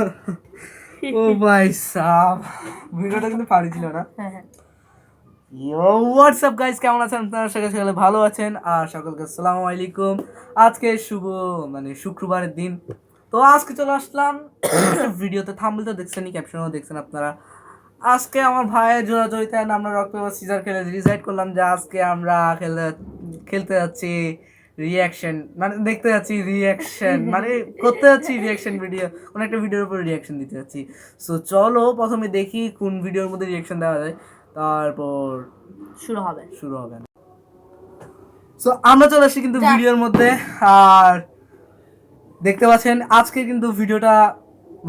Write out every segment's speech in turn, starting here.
ও ভাই সাব। ভিডিওটা কিন্তু পারি ছিল না। হ্যাঁ হ্যাঁ। হোয়াটসঅ্যাপ গাইস কেমন আছেন আপনারা? সকালে সকালে ভালো আছেন। আর সকলকে আসসালামু আলাইকুম। আজকে শুভ মানে শুক্রবারের দিন। তো আজকে চলে আসলাম। ভিডিওতে থাম্বল তো দেখছেনই ক্যাপশনও দেখছেন আপনারা। আজকে আমার ভাইয়ের জোড়াজড়িতে আমরা রক্ত সিজার খেলে ডিসাইড করলাম যে আজকে আমরা খেলে খেলতে যাচ্ছি রিয়াকশন মানে দেখতে যাচ্ছি রিয়াকশন মানে করতে যাচ্ছি রিয়াকশন ভিডিও কোনো একটা ভিডিওর উপর রিয়াকশন দিতে যাচ্ছি। সো চলো প্রথমে দেখি কোন ভিডিওর মধ্যে রিয়াকশন দেওয়া যায় তারপর শুরু হবে। শুরু হবে। সো আমরা চলে আসছি কিন্তু ভিডিওর মধ্যে আর দেখতে পাচ্ছেন আজকে কিন্তু ভিডিওটা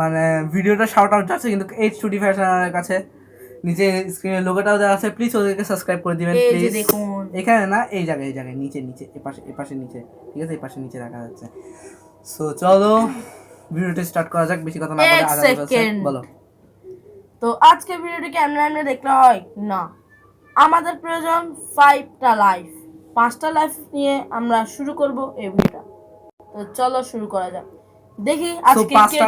মানে ভিডিওটা শাউট আউট যাচ্ছে কিন্তু এইচ টু ডি ফ্যাশনের কাছে। নিচে স্ক্রিনের লোগোটাও দেওয়া আছে। প্লিজ ওদেরকে সাবস্ক্রাইব করে দিবেন প্লিজ দেখুন। এখানে না এই জায়গায় এই জায়গায় নিচে নিচে এপাশে এপাশে নিচে। ঠিক আছে? এপাশে নিচে রাখা যাচ্ছে সো চলো ভিডিওটা স্টার্ট করা যাক। বেশি কথা না বলে আগামী বলো। তো আজকে ভিডিওটি কেমন এমনি দেখলে হয়? না। আমাদের প্রয়োজন ফাইভটা লাইফ পাঁচটা লাইফ নিয়ে আমরা শুরু করব এই ভিডিওটা। তো চলো শুরু করা যাক। দেখি আজকে পাঁচটা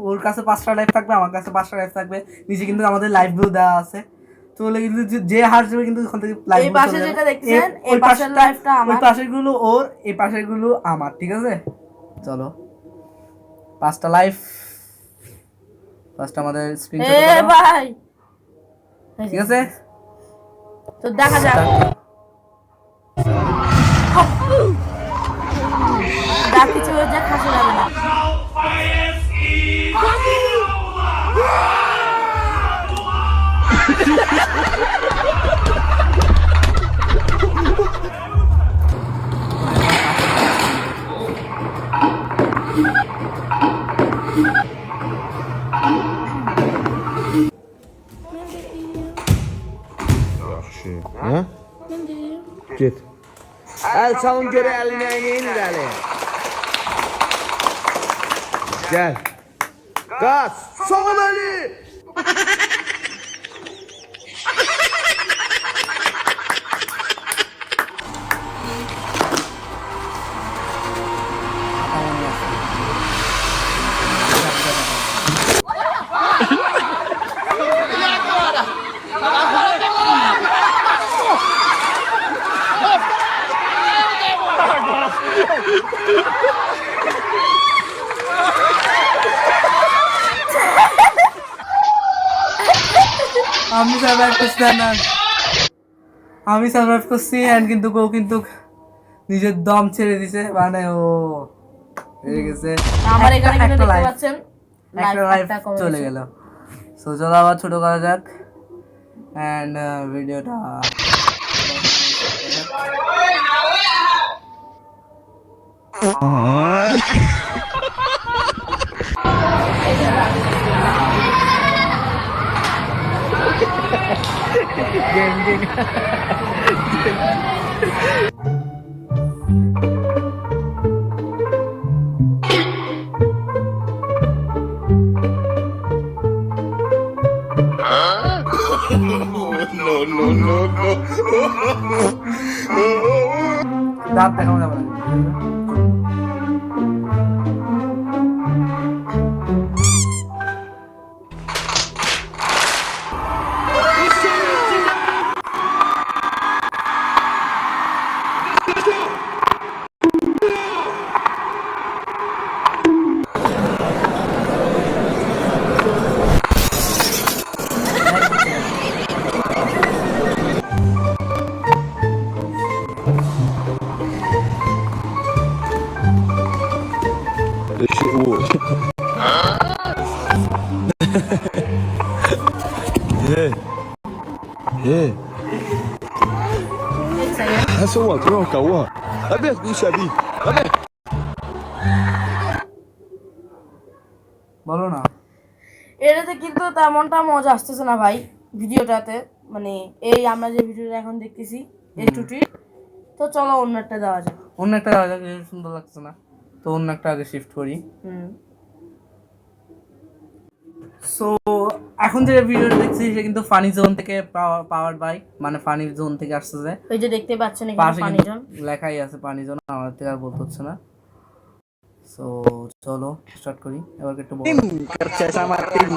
ওর কাছে পাঁচটা লাইফ থাকবে আমার কাছে পাঁচটা লাইফ থাকবে। নিচে কিন্তু আমাদের লাইভ ভিউ দেওয়া আছে। তো কিন্তু যে- যে হারবে কিন্তু ওখান থেকে লাইভ এই পাশে যেটা দেখছেন, এই পাশের আমার। পাশেরগুলো ওর এই পাশেরগুলো আমার ঠিক আছে? চলো। পাঁচটা লাইফ ফার্স্ট আমাদের স্ক্রিন এ ভাই! ঠিক আছে? তো দেখা যাক। যা কিছু হাসি লাগে না। Yaxşı. Hə? Get. Əl çalın görə əlinə inin əli. Gəl. Qaz. Soğun əli. না আমি সার্ভাইভ করছি এন্ড কিন্তু কেউ কিন্তু নিজের দম ছেড়ে দিছে। মানে ও হয়ে গেছে। আমার এখানে কিন্তু দেখতে পাচ্ছেন একটা লাইফ চলে। গেল। সো চলো আবার ছোট করা যাক। অ্যান্ড ভিডিওটা দাঁত দেখানো যাবে না Eşi Yeah. And so what? No, can? I bet we shall be. I bet. বলো না এটাতে কিন্তু তেমনটা মজা আসতেছে না ভাই ভিডিওটাতে মানে এই আমরা যে ভিডিওটা এখন দেখতেছি এই টুটি তো চলো অন্য একটা দেওয়া যাক অন্য একটা দেওয়া যাক সুন্দর লাগছে না তো অন্য একটা আগে শিফট করি হুম সো এখন যে ভিডিওটা দেখছি সে কিন্তু ফানি জোন থেকে পাওয়ার বাই মানে ফানি জোন থেকে আসতেছে। ওই যে দেখতে পাচ্ছেন এখানে কিন্তু জন লেখাই আছে পানি জোন আমাদের থেকে আর বলতে হচ্ছে না। সো চলো স্টার্ট করি। এবার একটু kerja sama tim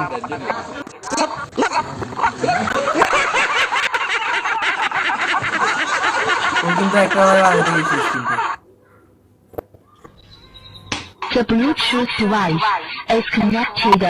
ও কিন্তু একেবারে আগে থেকে শেষ কিন্তু। The Bluetooth device is connected.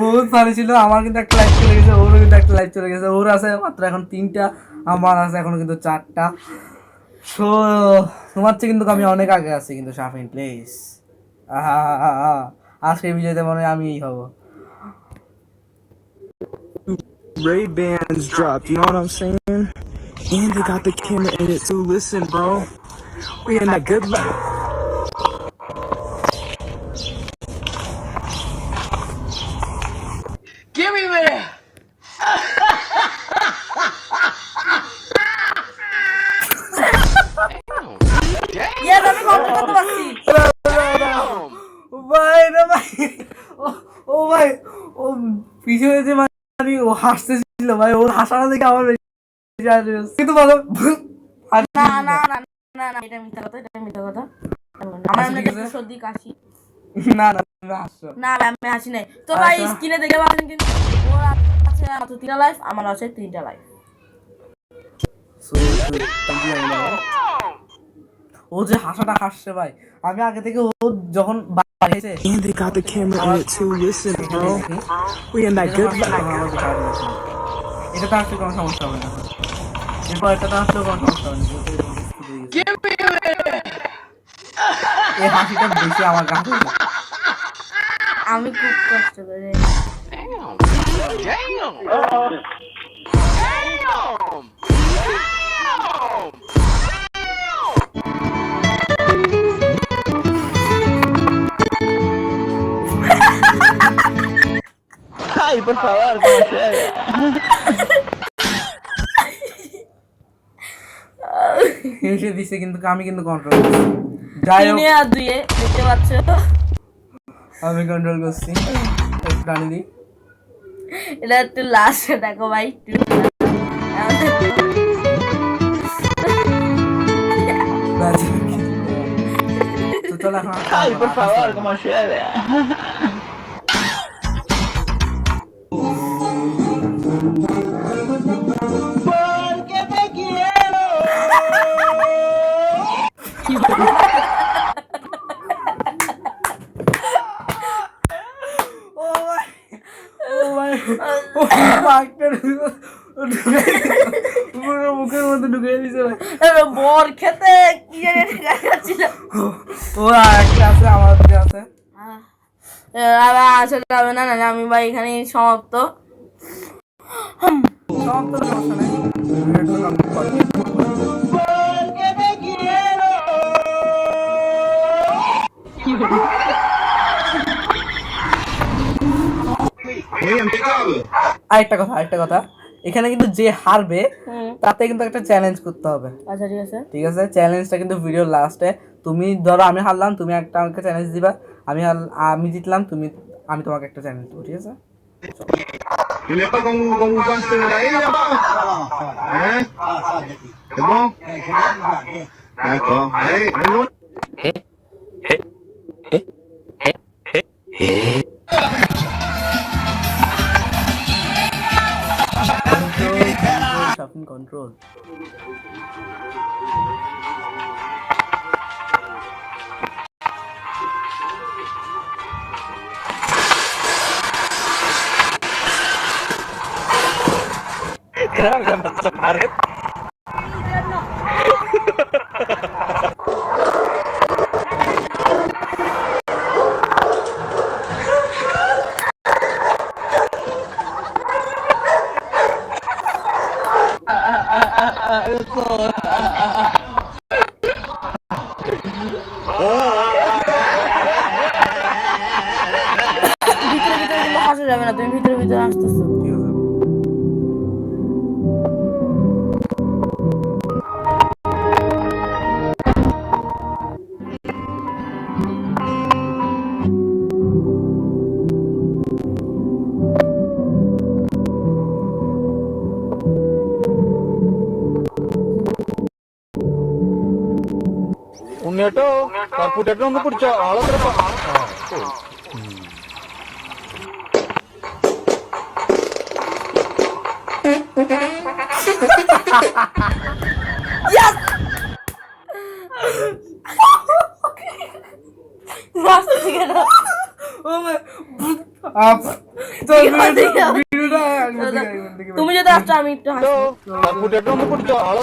বহুত ভালো ছিল, আমার কিন্তু একটা লাইভ চলে গেছে, ওরও কিন্তু একটা লাইভ চলে গেছে, ওর আছে মাত্র এখন তিনটা, আমার আছে এখনও কিন্তু চারটা। সো তোমার চেয়ে কিন্তু আমি অনেক আগে আছি কিন্তু, শাফিন প্লিজ আজকে বিজয়তে মনে হয় আমিই হব। Ray Bans dropped, you know what I'm saying? And they got the camera in it too. Listen, bro, we in that good life. হাসতেছিল ভাই ওর হাসাটা দেখে আমার। কিন্তু বলো না না না না না এটা মিথ্যা কথা এটা মিথ্যা কথা আমার এমনি ঠিক আছে। দেখতে সর্দি কাশি না না না ভাই, আমি হাসি নাই তো ভাই আচ্ছা। স্ক্রিনে দেখে পাচ্ছেন কিন্তু ওর আছে মাত্র তিনটা লাইফ আমার আছে তিনটা লাইফ ও যে হাসাটা হাসছে ভাই। আমি আগে থেকে ও যখন And they got the camera in it too. Listen, bro, we in that good life. এটা তো আসলে কোনো সমস্যা হবে না। এরপর এটা তো আসলে কোনো সমস্যা হবে না। এই হাসিটা বেশি আমার আমি খুব কষ্ট করে por favor, como sea. হেসে দিছে কিন্তু আমি কিন্তু কন্ট্রোল করছি। যাই হোক। আর দুয়ে দেখতে পাচ্ছ? আমি কন্ট্রোল করছি। টানি দিই এটা একটু লাস্টে দেখো ভাই একটু ব্যাস। তো চলো এখন Ay, por favor, como. ও একটা আছে? আমার আছে? আসলে যাবে। না নাহলে আমি ভাই এখানে সমাপ্ত। সমস্যা নেই। আরেকটা কথা আরেকটা কথা। এখানে কিন্তু যে হারবে তাতে কিন্তু একটা চ্যালেঞ্জ করতে হবে। আচ্ছা ঠিক আছে। ঠিক আছে? চ্যালেঞ্জটা কিন্তু ভিডিও লাস্টে তুমি ধরো আমি হারলাম তুমি একটা আমাকে চ্যালেঞ্জ দিবা। আমি আমি জিতলাম তুমি আমি তোমাকে একটা চ্যালেঞ্জ দেবো ঠিক আছে? traction control. Grabe naman sa parit. এখান থেকে এখান থেকে তুমি যদি আসছো আমি একটু হাসি കർപ്പൂട്ടേട്ടോ ഒന്ന് പിടിച്ചോ ആളെ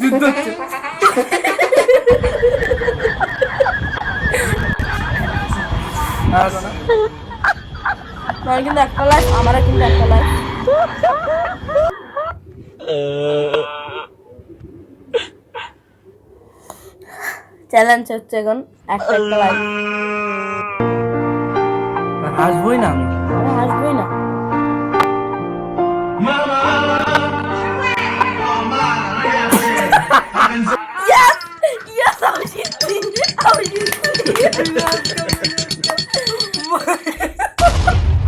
যুদ্ধ হচ্ছে কিন্তু একটা লাইফ আমারও কিন্তু একটা লাইফ চ্যালেঞ্জ হচ্ছে এখন একটা একটা লাইফ হাসবই না আমি? হাসবই না। Yes! Yes, আমি জিতছি আমি জিতছি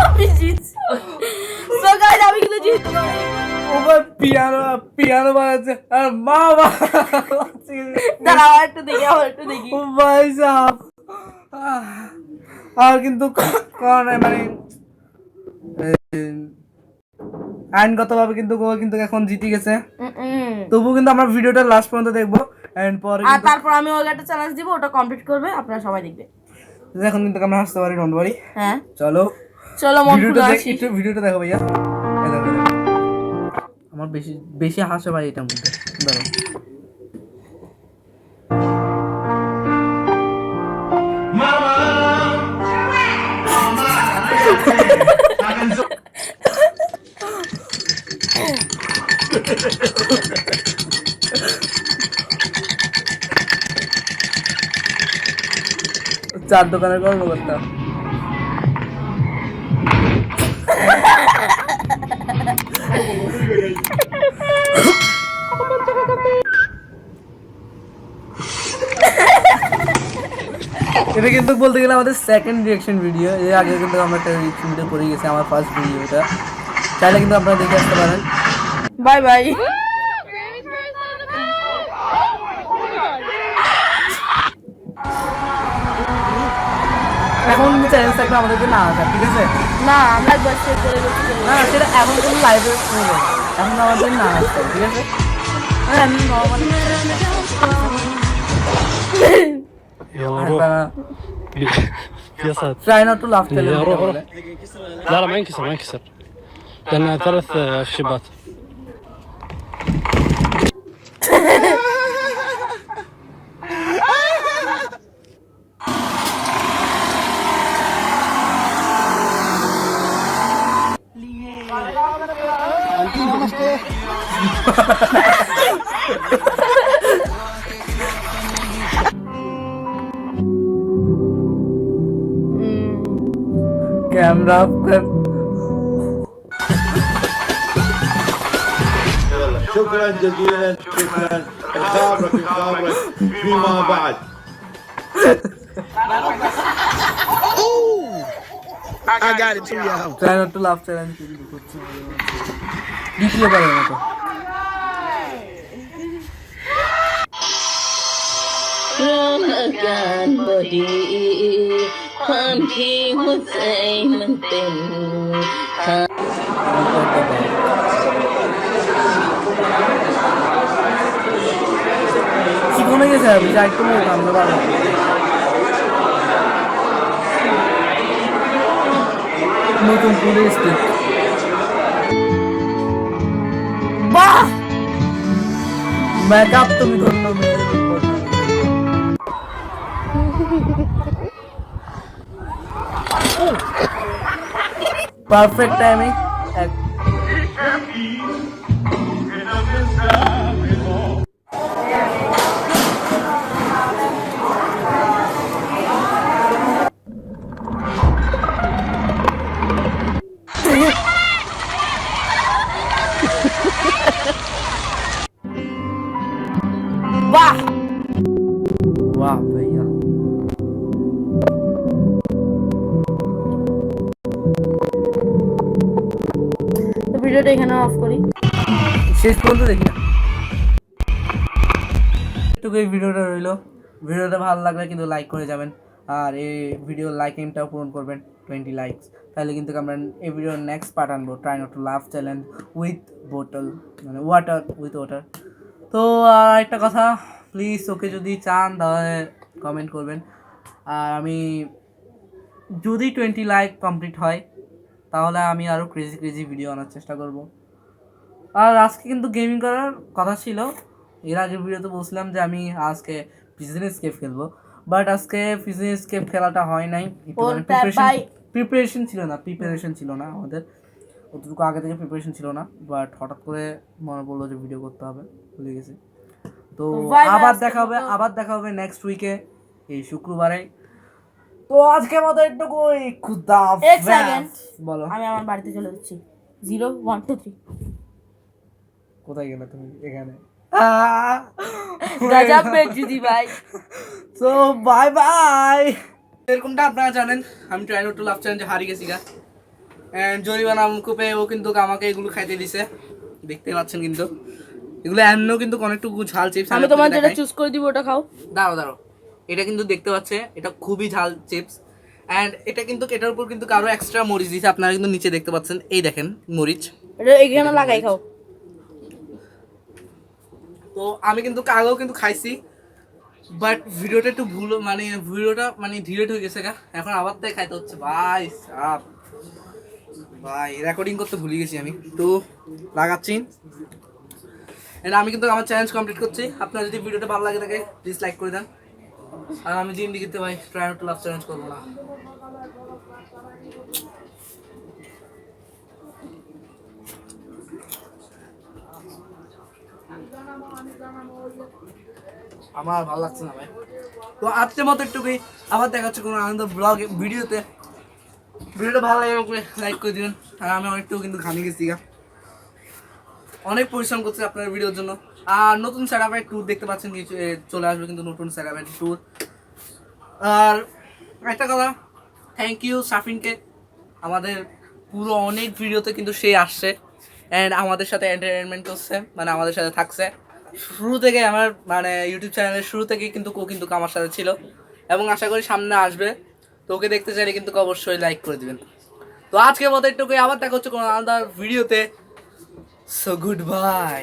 আমি জিতছি So guys, আমি কিন্তু জিততে পারি ওবার পিয়ানো পিয়ানো বাজাচ্ছে আর মা বাজাচ্ছে দাঁড়াও আর একটু দেখি আবার একটু দেখি ও ভাই সাহেব আর কিন্তু কারণ মানে আইনগতভাবে কিন্তু ও কিন্তু এখন জিতে গেছে। তবু কিন্তু আমরা ভিডিওটা লাস্ট পর্যন্ত দেখব এন্ড পরে আর তারপর আমি ওকে একটা চ্যালেঞ্জ দিব ওটা কমপ্লিট করবে আপনারা সবাই দেখবে। এখন কিন্তু আমরা হাসতে পারি ডোন্ট ওয়ারি হ্যাঁ। চলো। চলো মন ভিডিওটা খুলে দেখ আসি। একটু ভিডিওটা দেখো ভাইয়া। আমার বেশি বেশি হাসে ভাই এটা মধ্যে। দাঁড়াও। চার দোকানের কর্মকর্তা এটা কিন্তু বলতে গেলে আমাদের সেকেন্ড রিয়াকশন ভিডিও এর আগে কিন্তু আমরা একটা রিয়াকশন ভিডিও করে গেছি, আমার ফার্স্ট ভিডিও এটা। চাইলে কিন্তু আপনারা দেখে আসতে পারেন। বাই বাই এখন চ্যালেঞ্জ থাকবে আমাদেরকে না আসা ঠিক আছে না আমরা একবার শেয়ার করে বলছি না সেটা এখন কোনো লাইভে নেই এখন আমাদের না আসতে হবে, ঠিক আছে হ্যাঁ আমি normally يا ساتر try not to laugh challenge يا روح روح لا لا ما ينكسر ما ينكسر لأنها ثلاث آه، شبات camera आपका شكرا جزيلا شكرا فيما بعد I got it too, y'all. Try not to laugh, try not to laugh. From a body, I'm thing. কি কমে গেছে বিষয় একটু আমরা পারবো নতুন পুরো স্টেপ বাহ মেকআপ তুমি ধন্য মেয়ে পারফেক্ট টাইমে অফ করি। শেষ পর্যন্ত দেখি না। একটু এই ভিডিওটা রইল। ভিডিওটা ভালো লাগলে কিন্তু লাইক করে যাবেন। আর এই ভিডিও লাইক এমটাও পূরণ করবেন টোয়েন্টি লাইকস তাহলে কিন্তু আমরা এই ভিডিওর নেক্সট পার্ট আনব try not to laugh challenge with bottle মানে ওয়াটার উইথ ওয়াটার তো আর একটা কথা প্লিজ ওকে যদি চান, তাহলে কমেন্ট করবেন। আর আমি, যদি টোয়েন্টি লাইক কমপ্লিট হয়, তাহলে আমি আরও ক্রেজি ক্রেজি ভিডিও আনার চেষ্টা করব। আর আজকে কিন্তু গেমিং করার কথা ছিল। এর আগের ভিডিওতে বলছিলাম যে আমি আজকে বিজনেস কেপ খেলব। বাট আজকে বিজনেস কেপ খেলাটা হয় নাই। প্রিপারেশন ছিল। না প্রিপারেশন ছিল না আমাদের। অতটুকু আগে থেকে প্রিপারেশন ছিল না। বাট হঠাৎ করে মনে পড়ল যে ভিডিও করতে হবে ভুলে গেছি। তো আবার দেখা হবে আবার দেখা হবে নেক্সট উইকে এই শুক্রবারে। তো আজকের মতো একটু খুদা বলো। আমি আমার বাড়িতে চলে যাচ্ছি। জিরো ওয়ান টু থ্রি কোথায় গেলে তুমি এখানে? গজব বেজুদি ভাই। সো বাই বাই এরকমটা আপনারা জানেন আমি ট্রাই টু লাভ চ্যালেঞ্জে হারিয়ে গেছি গা। অ্যান্ড জরিমানা মুকুপে ও কিন্তু আমাকে এগুলো খাইতে দিছে। দেখতে পাচ্ছেন কিন্তু। এগুলো এমনও কিন্তু অনেকটুকু ঝাল চিপস আমি তোমার যেটা চুজ করে দিব ওটা খাও। দাঁড়াও দাঁড়াও। এটা কিন্তু দেখতে পাচ্ছে এটা খুবই ঝাল চিপস অ্যান্ড এটা কিন্তু এটার উপর কিন্তু কারও এক্সট্রা মরিচ দিয়েছে আপনারা কিন্তু নিচে দেখতে পাচ্ছেন। এই দেখেন মরিচ। এটা এখানে লাগাই খাও। তো আমি কিন্তু আগেও কিন্তু খাইছি বাট ভিডিওটা একটু ভুল মানে ভিডিওটা মানে ডিলেট হয়ে গেছে গা। এখন আবার তাই খাইতে হচ্ছে। ভাই, সাপ। ভাই রেকর্ডিং করতে ভুলে গেছি আমি। তো লাগাচ্ছি। এটা আমি কিন্তু আমার চ্যালেঞ্জ কমপ্লিট করছি। আপনার যদি ভিডিওটা ভালো লাগে থাকে প্লিজ লাইক করে দেন। আর আমি জিন্দিগিতে ভাই ট্রাই টু লাভ চ্যালেঞ্জ করব না। আমার ভালো লাগছে না, ভাই। তো আজকের মতো একটুকুই। আবার দেখা হচ্ছে কোনো আনন্দ ব্লগ ভিডিওতে। ভিডিওটা ভালো লাগে আমাকে লাইক করে দিবেন। আর আমি অনেকটু কিন্তু ঘামে গেছি, গা। অনেক পরিশ্রম করছি আপনার ভিডিওর জন্য। আর নতুন স্যারাপের ট্যুর দেখতে পাচ্ছেন, কিছু চলে আসবে কিন্তু নতুন স্যারাপের ট্যুর আর একটা কথা থ্যাংক ইউ সাফিনকে আমাদের পুরো অনেক ভিডিওতে কিন্তু সে আসছে। অ্যান্ড আমাদের সাথে এন্টারটেনমেন্ট করছে মানে আমাদের সাথে থাকছে। শুরু থেকে আমার মানে ইউটিউব চ্যানেলের শুরু থেকে কিন্তু ও কিন্তু আমার সাথে ছিল। এবং আশা করি সামনে আসবে। তো ওকে দেখতে চাইলে কিন্তু অবশ্যই লাইক করে দেবেন। তো আজকের মতো একটু আবার দেখা হচ্ছে কোনো আলাদা ভিডিওতে সো গুড বাই